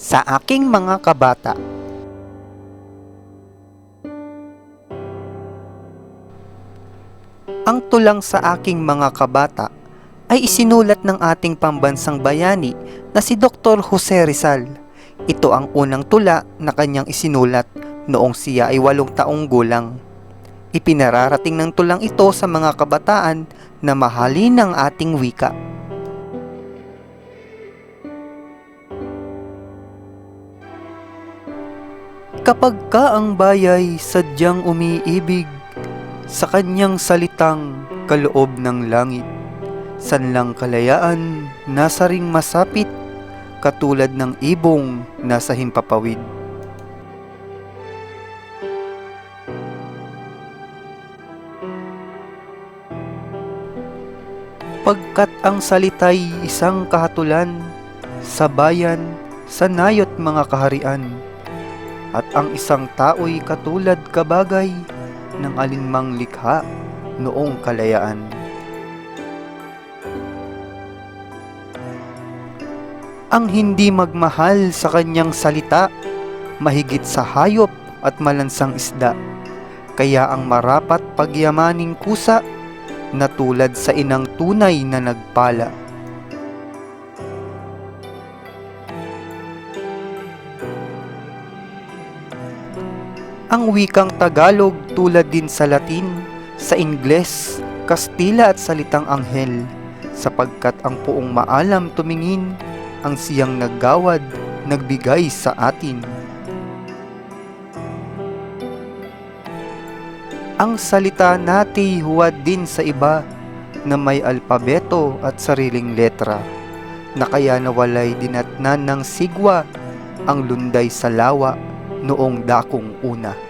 sa aking mga kabata. Ang tulang sa aking mga kabata ay isinulat ng ating pambansang bayani na si Dr. Jose Rizal. Ito ang unang tula na kanyang isinulat noong siya ay walong taong gulang. Ipinararating ng tulang ito sa mga kabataan na mahalin ang ating wika. Kapag ka ang bayay sadyang umiibig sa kanyang salitang kaloob ng langit, sanlang kalayaan nasa ring masapit katulad ng ibong nasa himpapawid. Pagkat ang salita'y isang kahatulan sa bayan, sa nayot mga kaharian, at ang isang tao'y katulad kabagay ng alinmang likha noong kalayaan. Ang hindi magmahal sa kanyang salita, mahigit sa hayop at malansang isda, kaya ang marapat pagyamaning kusa na tulad sa inang tunay na nagpala. Ang wikang Tagalog tulad din sa Latin, sa Ingles, Kastila at salitang Anghel, sapagkat ang puong maalam tumingin, ang siyang naggawad, nagbigay sa atin. Ang salita nati huwad din sa iba na may alpabeto at sariling letra, na kaya nawalay dinatnan ng sigwa ang lunday sa lawa noong dakong una.